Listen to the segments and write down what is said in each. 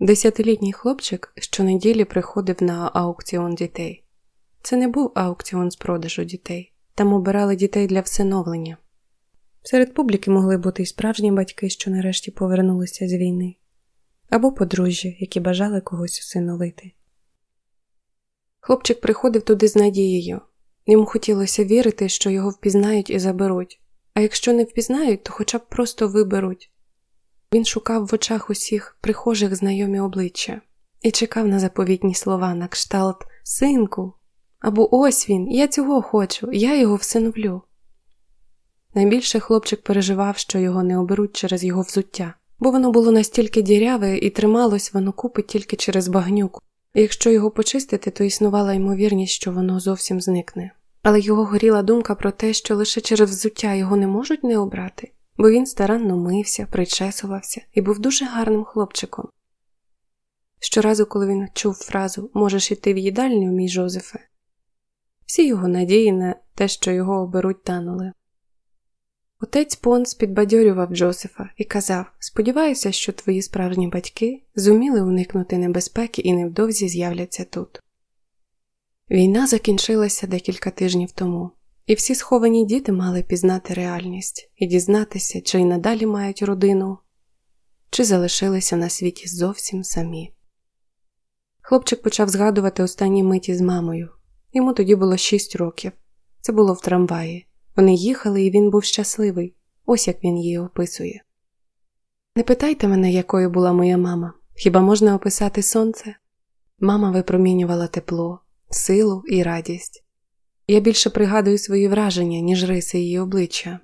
Десятилітній хлопчик щонеділі приходив на аукціон дітей. Це не був аукціон з продажу дітей, там обирали дітей для всиновлення. Серед публіки могли бути й справжні батьки, що нарешті повернулися з війни, або подружжя, які бажали когось усиновити. Хлопчик приходив туди з надією. Йому хотілося вірити, що його впізнають і заберуть, а якщо не впізнають, то хоча б просто виберуть. Він шукав в очах усіх прихожих знайомі обличчя і чекав на заповітні слова на кшталт Синку. Або ось він, я цього хочу, я його всиновлю. Найбільше хлопчик переживав, що його не оберуть через його взуття, бо воно було настільки діряве і трималось воно купи тільки через багнюку. І якщо його почистити, то існувала ймовірність, що воно зовсім зникне. Але його горіла думка про те, що лише через взуття його не можуть не обрати, бо він старанно мився, причесувався і був дуже гарним хлопчиком. Щоразу, коли він чув фразу Можеш іти в їдальню, мій Жозефе, всі його надії на те, що його оберуть, танули. Отець Понс підбадьорював Джозефа і казав Сподіваюся, що твої справжні батьки зуміли уникнути небезпеки і невдовзі з'являться тут. Війна закінчилася декілька тижнів тому, і всі сховані діти мали пізнати реальність і дізнатися, чи й надалі мають родину, чи залишилися на світі зовсім самі. Хлопчик почав згадувати останні миті з мамою. Йому тоді було шість років. Це було в трамваї. Вони їхали, і він був щасливий, ось як він її описує. Не питайте мене, якою була моя мама, хіба можна описати сонце? Мама випромінювала тепло, силу і радість. Я більше пригадую свої враження, ніж риси її обличчя.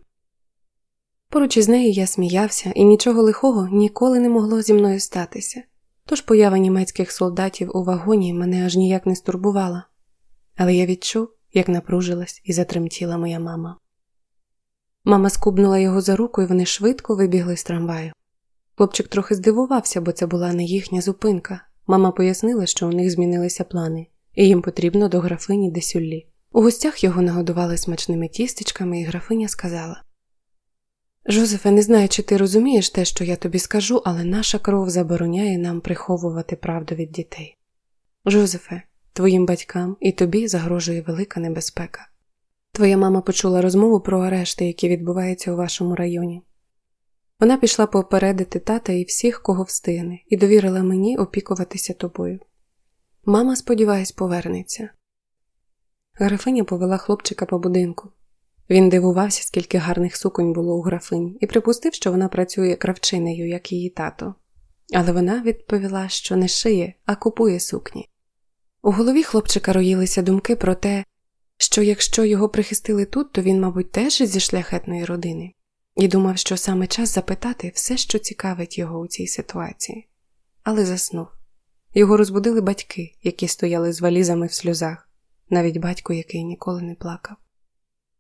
Поруч із нею я сміявся, і нічого лихого ніколи не могло зі мною статися, тож поява німецьких солдатів у вагоні мене аж ніяк не стурбувала. Але я відчув, як напружилась і затремтіла моя мама. Мама скубнула його за руку, і вони швидко вибігли з трамваю. Хлопчик трохи здивувався, бо це була не їхня зупинка. Мама пояснила, що у них змінилися плани, і їм потрібно до графині Десюллі. У гостях його нагодували смачними тістечками, і графиня сказала Жозефе, не знаю, чи ти розумієш те, що я тобі скажу, але наша кров забороняє нам приховувати правду від дітей. Жозефе, твоїм батькам і тобі загрожує велика небезпека. Твоя мама почула розмову про арешти, які відбуваються у вашому районі. Вона пішла попередити тата і всіх, кого встигне, і довірила мені опікуватися тобою. Мама, сподіваюсь, повернеться. Графиня повела хлопчика по будинку. Він дивувався, скільки гарних суконь було у графині, і припустив, що вона працює кравчинею, як її тато. Але вона відповіла, що не шиє, а купує сукні. У голові хлопчика роїлися думки про те, що якщо його прихистили тут, то він, мабуть, теж зі шляхетної родини, і думав, що саме час запитати все, що цікавить його у цій ситуації. Але заснув. Його розбудили батьки, які стояли з валізами в сльозах, навіть батько, який ніколи не плакав.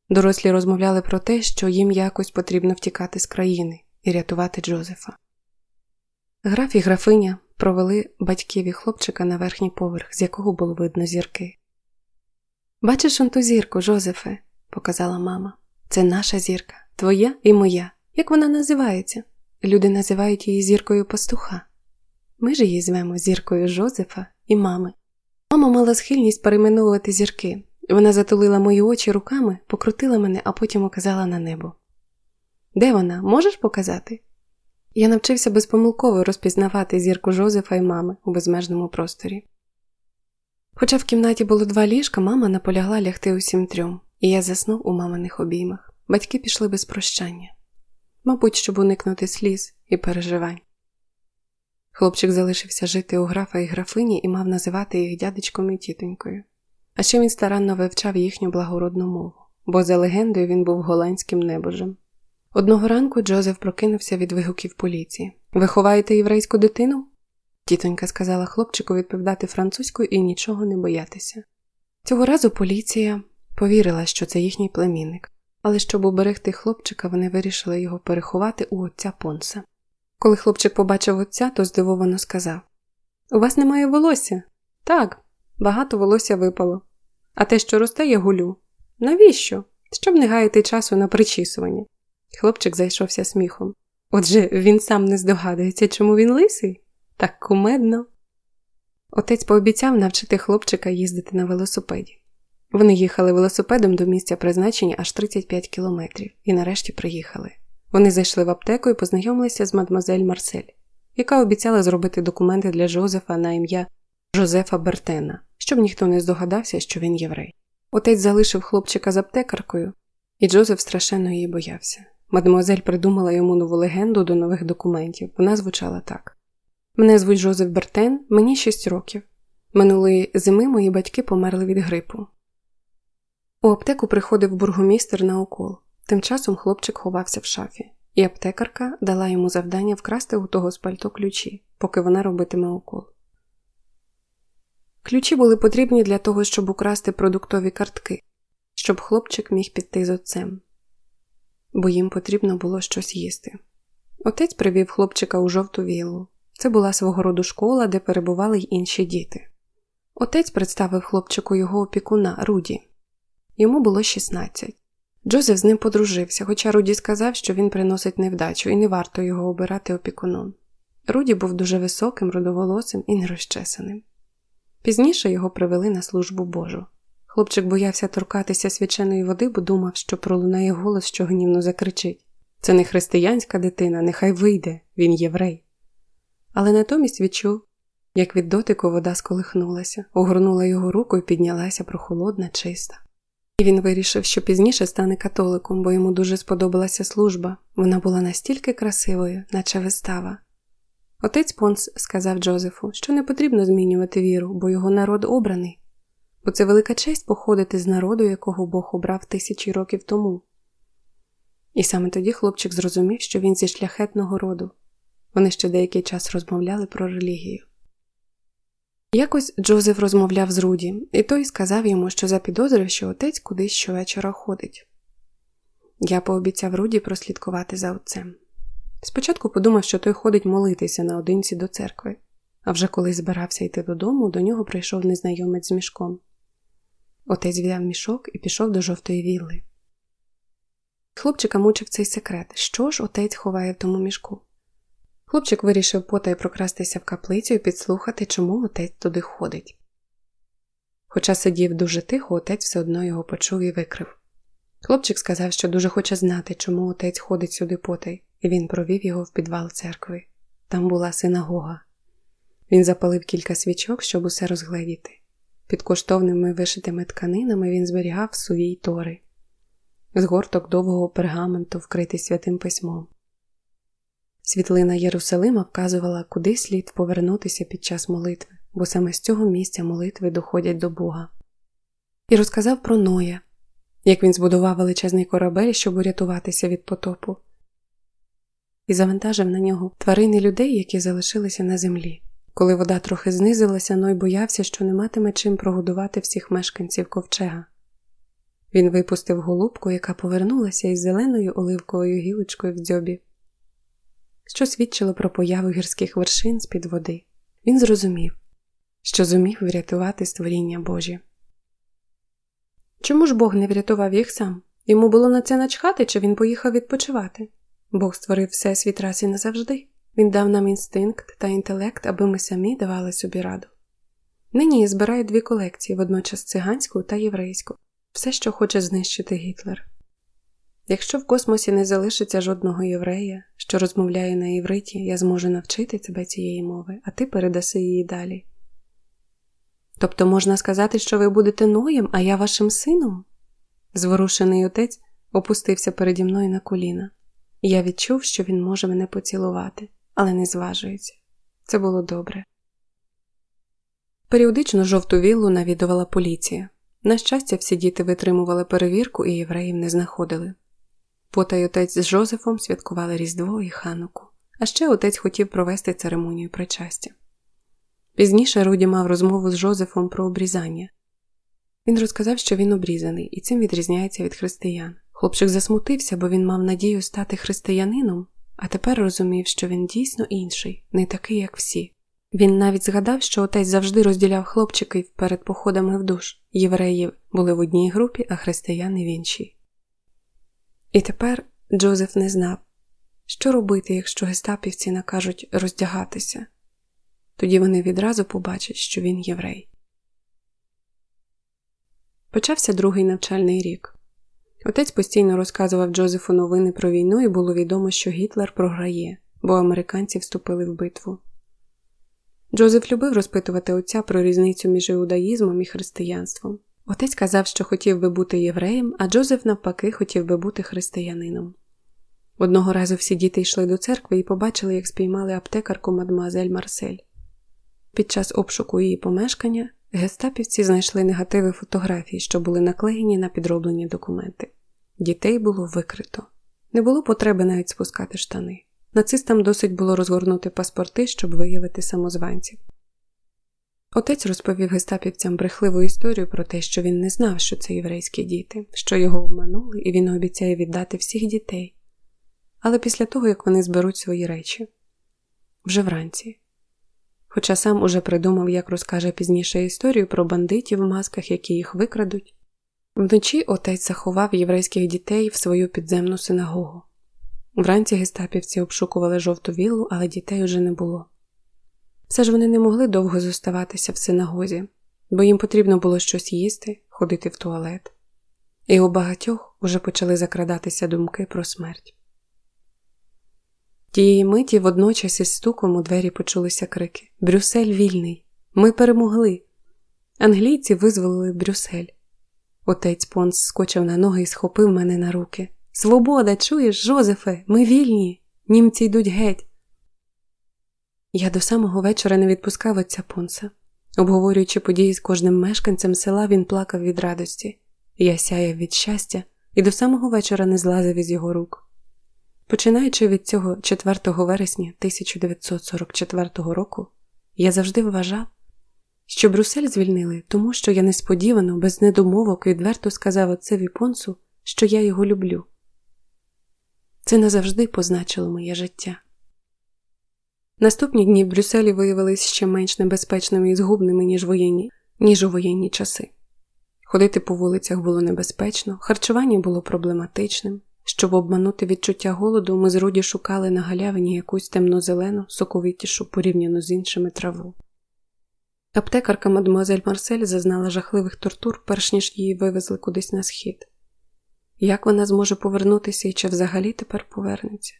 Дорослі розмовляли про те, що їм якось потрібно втікати з країни і рятувати Джозефа. Граф і графиня провели батьків і хлопчика на верхній поверх, з якого було видно зірки. Бачиш он ту зірку, Жозефе, показала мама. Це наша зірка, твоя і моя. Як вона називається? Люди називають її зіркою пастуха. Ми ж її звемо зіркою Жозефа і мами. Мама мала схильність перейменовувати зірки. Вона затулила мої очі руками, покрутила мене, а потім указала на небо. Де вона? Можеш показати? Я навчився безпомилково розпізнавати зірку Жозефа і мами у безмежному просторі. Хоча в кімнаті було два ліжка, мама наполягла лягти усім трьом, і я заснув у маминих обіймах. Батьки пішли без прощання, мабуть, щоб уникнути сліз і переживань. Хлопчик залишився жити у графа і графині і мав називати їх дядечком і тітонькою. А ще він старанно вивчав їхню благородну мову, бо за легендою він був голландським небожем. Одного ранку Джозеф прокинувся від вигуків поліції. Ви ховаєте єврейську дитину? Тітонька сказала хлопчику відповідати французькою і нічого не боятися. Цього разу поліція повірила, що це їхній племінник, але щоб уберегти хлопчика, вони вирішили його переховати у отця Понса. Коли хлопчик побачив отця, то здивовано сказав: У вас немає волосся? Так, багато волосся випало. А те, що росте, я гулю. Навіщо? Щоб не гаяти часу на причісування. Хлопчик зайшовся сміхом. Отже, він сам не здогадується, чому він лисий? Так кумедно. Отець пообіцяв навчити хлопчика їздити на велосипеді. Вони їхали велосипедом до місця призначення аж 35 кілометрів і нарешті приїхали. Вони зайшли в аптеку і познайомилися з мадмазель Марсель, яка обіцяла зробити документи для Жозефа на ім'я Жозефа Бертена, щоб ніхто не здогадався, що він єврей. Отець залишив хлопчика з аптекаркою, і Джозеф страшенно її боявся. Мадемуазель придумала йому нову легенду до нових документів. Вона звучала так: Мене звуть Жозеф Бертен, мені 6 років. Минулої зими мої батьки померли від грипу. У аптеку приходив бургомістер на укол. Тим часом хлопчик ховався в шафі, і аптекарка дала йому завдання вкрасти у того з пальто ключі, поки вона робитиме укол. Ключі були потрібні для того, щоб украсти продуктові картки, щоб хлопчик міг піти з отцем, бо їм потрібно було щось їсти. Отець привів хлопчика у жовту віллу. Це була свого роду школа, де перебували й інші діти. Отець представив хлопчику його опікуна Руді. Йому було 16. Джозеф з ним подружився, хоча Руді сказав, що він приносить невдачу і не варто його обирати опікуном. Руді був дуже високим, родоволосим і нерозчесаним. Пізніше його привели на службу Божу. Хлопчик боявся торкатися свяченої води, бо думав, що пролунає голос, що гнівно закричить це не християнська дитина, нехай вийде, він єврей. Але натомість відчув, як від дотику вода сколихнулася, огорнула його руку і піднялася прохолодна, чиста. І він вирішив, що пізніше стане католиком, бо йому дуже сподобалася служба. Вона була настільки красивою, наче вистава. Отець Понс сказав Джозефу, що не потрібно змінювати віру, бо його народ обраний, бо це велика честь походити з народу, якого Бог обрав тисячі років тому. І саме тоді хлопчик зрозумів, що він зі шляхетного роду. Вони ще деякий час розмовляли про релігію. Якось Джозеф розмовляв з Руді, і той сказав йому, що запідозрив, що отець кудись щовечора ходить. Я пообіцяв Руді прослідкувати за отцем. Спочатку подумав, що той ходить молитися наодинці до церкви, а вже коли збирався йти додому, до нього прийшов незнайомець з мішком. Отець взяв мішок і пішов до жовтої вілли. Хлопчика мучив цей секрет, що ж отець ховає в тому мішку. Хлопчик вирішив потай прокрастися в каплицю і підслухати, чому отець туди ходить. Хоча сидів дуже тихо, отець все одно його почув і викрив. Хлопчик сказав, що дуже хоче знати, чому отець ходить сюди потай, і він провів його в підвал церкви. Там була синагога. Він запалив кілька свічок, щоб усе розгледіти. Під коштовними вишитими тканинами він зберігав сувій тори, згорток довгого пергаменту, вкритий святим письмом. Світлина Єрусалима вказувала, куди слід повернутися під час молитви, бо саме з цього місця молитви доходять до Бога. І розказав про Ноя, як він збудував величезний корабель, щоб урятуватися від потопу, і завантажив на нього тварини людей, які залишилися на землі. Коли вода трохи знизилася, Ной боявся, що не матиме чим прогодувати всіх мешканців ковчега. Він випустив голубку, яка повернулася із зеленою оливковою гілочкою в дзьобі що свідчило про появу гірських вершин з під води. Він зрозумів, що зумів врятувати створіння Божі. Чому ж Бог не врятував їх сам? Йому було на це начхати, чи він поїхав відпочивати? Бог створив всесвіт раз і назавжди. Він дав нам інстинкт та інтелект, аби ми самі давали собі раду. Нині я збираю дві колекції, водночас циганську та єврейську, все, що хоче знищити Гітлер. Якщо в космосі не залишиться жодного єврея, що розмовляє на євриті, я зможу навчити тебе цієї мови, а ти передаси її далі. Тобто можна сказати, що ви будете ноєм, а я вашим сином? Зворушений отець опустився переді мною на коліна. Я відчув, що він може мене поцілувати, але не зважується. Це було добре. Періодично жовту віллу навідувала поліція. На щастя, всі діти витримували перевірку і євреїв не знаходили. Потай отець з Жозефом святкували Різдво і Хануку, а ще отець хотів провести церемонію причастя. Пізніше Руді мав розмову з Жозефом про обрізання. Він розказав, що він обрізаний, і цим відрізняється від християн. Хлопчик засмутився, бо він мав надію стати християнином, а тепер розумів, що він дійсно інший, не такий, як всі. Він навіть згадав, що отець завжди розділяв хлопчиків перед походами в душ. Євреї були в одній групі, а християни в іншій. І тепер Джозеф не знав, що робити, якщо гестапівці накажуть роздягатися. тоді вони відразу побачать, що він єврей. Почався другий навчальний рік. Отець постійно розказував Джозефу новини про війну, і було відомо, що Гітлер програє, бо американці вступили в битву. Джозеф любив розпитувати отця про різницю між іудаїзмом і християнством. Отець казав, що хотів би бути євреєм, а Джозеф, навпаки, хотів би бути християнином. Одного разу всі діти йшли до церкви і побачили, як спіймали аптекарку мадмуазель Марсель. Під час обшуку її помешкання гестапівці знайшли негативи фотографій, що були наклеєні на підроблені документи. Дітей було викрито. Не було потреби навіть спускати штани. Нацистам досить було розгорнути паспорти, щоб виявити самозванців. Отець розповів гестапівцям брехливу історію про те, що він не знав, що це єврейські діти, що його обманули, і він обіцяє віддати всіх дітей. Але після того, як вони зберуть свої речі вже вранці. Хоча сам уже придумав, як розкаже пізніше історію про бандитів в масках, які їх викрадуть. Вночі отець заховав єврейських дітей в свою підземну синагогу. Вранці гестапівці обшукували жовту віллу, але дітей уже не було. Все ж вони не могли довго зоставатися в синагозі, бо їм потрібно було щось їсти, ходити в туалет, і у багатьох уже почали закрадатися думки про смерть. Тієї миті водночас із стуком у двері почулися крики Брюссель вільний! Ми перемогли! Англійці визволили Брюссель. Отець Понс скочив на ноги і схопив мене на руки. Свобода, чуєш, Жозефе, ми вільні, німці йдуть геть. Я до самого вечора не відпускав отця Понса. Обговорюючи події з кожним мешканцем села, він плакав від радості. Я сяяв від щастя і до самого вечора не злазив із його рук. Починаючи від цього 4 вересня 1944 року, я завжди вважав, що Брюссель звільнили, тому що я несподівано, без недомовок, відверто сказав отцеві Понсу, що я його люблю. Це назавжди позначило моє життя. Наступні дні в Брюсселі виявилися ще менш небезпечними і згубними, ніж воєнні, ніж у воєнні часи. Ходити по вулицях було небезпечно, харчування було проблематичним. Щоб обманути відчуття голоду, ми з Руді шукали на галявині якусь темно-зелену, соковитішу порівняно з іншими траву. Аптекарка мадемуазель Марсель зазнала жахливих тортур, перш ніж її вивезли кудись на схід. Як вона зможе повернутися і чи взагалі тепер повернеться?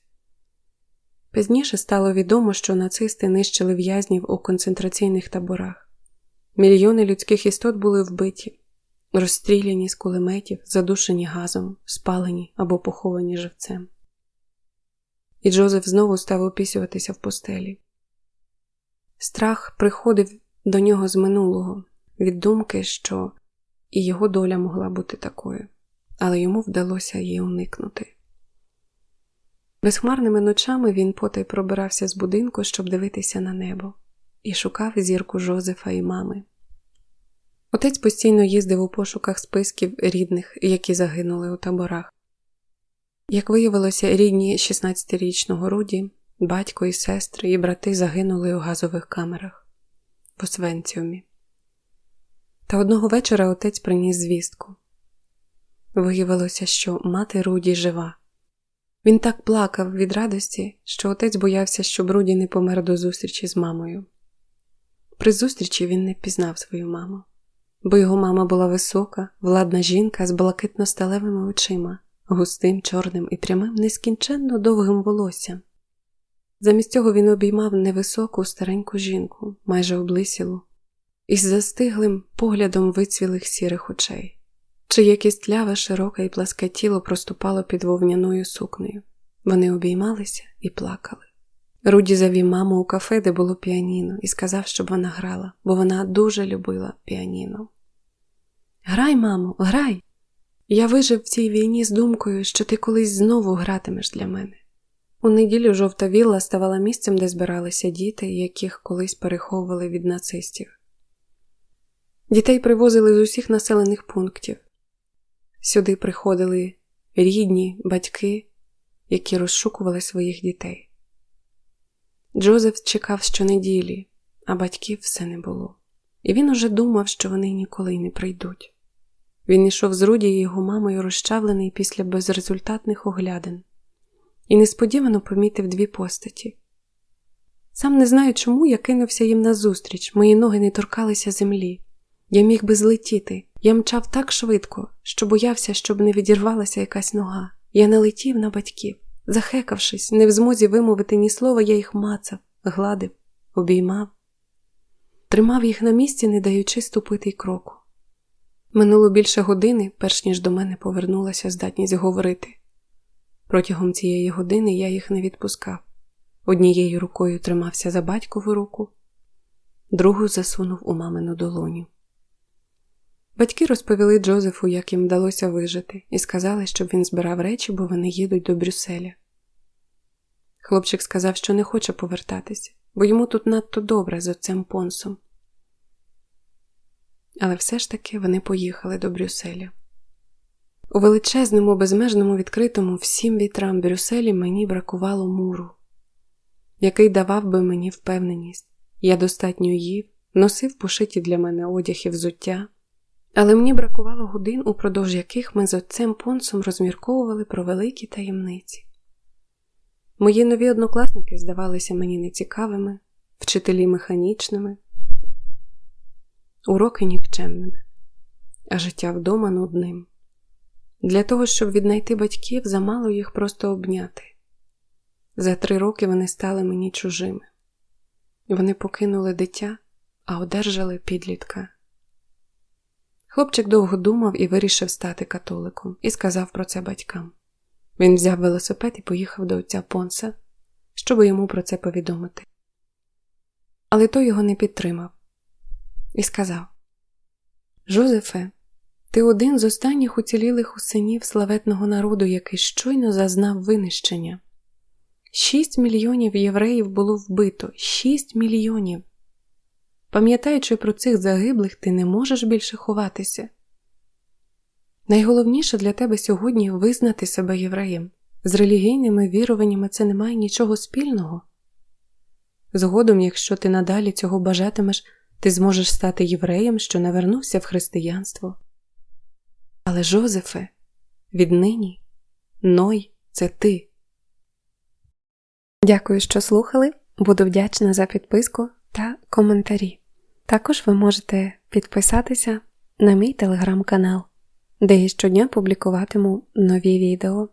Пізніше стало відомо, що нацисти нищили в'язнів у концентраційних таборах. Мільйони людських істот були вбиті, розстріляні з кулеметів, задушені газом, спалені або поховані живцем. І Джозеф знову став опісюватися в постелі. Страх приходив до нього з минулого, від думки, що і його доля могла бути такою, але йому вдалося її уникнути. Безхмарними ночами він потай пробирався з будинку, щоб дивитися на небо, і шукав зірку Жозефа і мами. Отець постійно їздив у пошуках списків рідних, які загинули у таборах. Як виявилося, рідні 16-річного Руді, батько і сестри і брати загинули у газових камерах в Освенціумі. Та одного вечора отець приніс звістку. Виявилося, що мати Руді жива. Він так плакав від радості, що отець боявся, щоб Руді не помер до зустрічі з мамою. При зустрічі він не пізнав свою маму бо його мама була висока, владна жінка з блакитно-сталевими очима, густим, чорним і прямим, нескінченно довгим волоссям. Замість цього він обіймав невисоку стареньку жінку, майже облисілу, із застиглим поглядом вицвілих сірих очей, чиє кістляве, широке і пласке тіло проступало під вовняною сукнею. Вони обіймалися і плакали. Руді завів маму у кафе, де було піаніно, і сказав, щоб вона грала, бо вона дуже любила піаніно. Грай, мамо, грай! Я вижив в цій війні з думкою, що ти колись знову гратимеш для мене. У неділю жовта вілла ставала місцем, де збиралися діти, яких колись переховували від нацистів. Дітей привозили з усіх населених пунктів. Сюди приходили рідні, батьки, які розшукували своїх дітей. Джозеф чекав щонеділі, а батьків все не було, і він уже думав, що вони ніколи не прийдуть. Він йшов з Руді його мамою розчавлений після безрезультатних оглядин, і несподівано помітив дві постаті. Сам не знаю, чому я кинувся їм назустріч, мої ноги не торкалися землі. Я міг би злетіти. Я мчав так швидко, що боявся, щоб не відірвалася якась нога. Я не летів на батьків. Захекавшись, не в змозі вимовити ні слова, я їх мацав, гладив, обіймав, тримав їх на місці, не даючи ступити й кроку. Минуло більше години, перш ніж до мене повернулася здатність говорити. Протягом цієї години я їх не відпускав. Однією рукою тримався за батькову руку, другу засунув у мамину долоню. Батьки розповіли Джозефу, як їм вдалося вижити, і сказали, щоб він збирав речі, бо вони їдуть до Брюсселя. Хлопчик сказав, що не хоче повертатися, бо йому тут надто добре з отцем Понсом. Але все ж таки вони поїхали до Брюсселя. У величезному, безмежному відкритому всім вітрам Брюсселі мені бракувало муру, який давав би мені впевненість. Я достатньо їв, носив пошиті для мене одяг і взуття, але мені бракувало годин, упродовж яких ми з отцем Понсом розмірковували про великі таємниці. Мої нові однокласники здавалися мені нецікавими, вчителі механічними, уроки нікчемними, а життя вдома нудним. Для того, щоб віднайти батьків, замало їх просто обняти. За три роки вони стали мені чужими. Вони покинули дитя, а одержали підлітка. Хлопчик довго думав і вирішив стати католиком, і сказав про це батькам. Він взяв велосипед і поїхав до отця Понса, щоб йому про це повідомити. Але той його не підтримав і сказав: Жозефе, ти один з останніх уцілілих у синів славетного народу, який щойно зазнав винищення. Шість мільйонів євреїв було вбито, шість мільйонів. Пам'ятаючи про цих загиблих, ти не можеш більше ховатися. Найголовніше для тебе сьогодні визнати себе євреєм. З релігійними віруваннями це не має нічого спільного. Згодом, якщо ти надалі цього бажатимеш, ти зможеш стати євреєм, що навернувся в християнство. Але, Жозефе, віднині Ной це ти. Дякую, що слухали. Буду вдячна за підписку та коментарі. Також ви можете підписатися на мій телеграм-канал, де я щодня публікуватиму нові відео.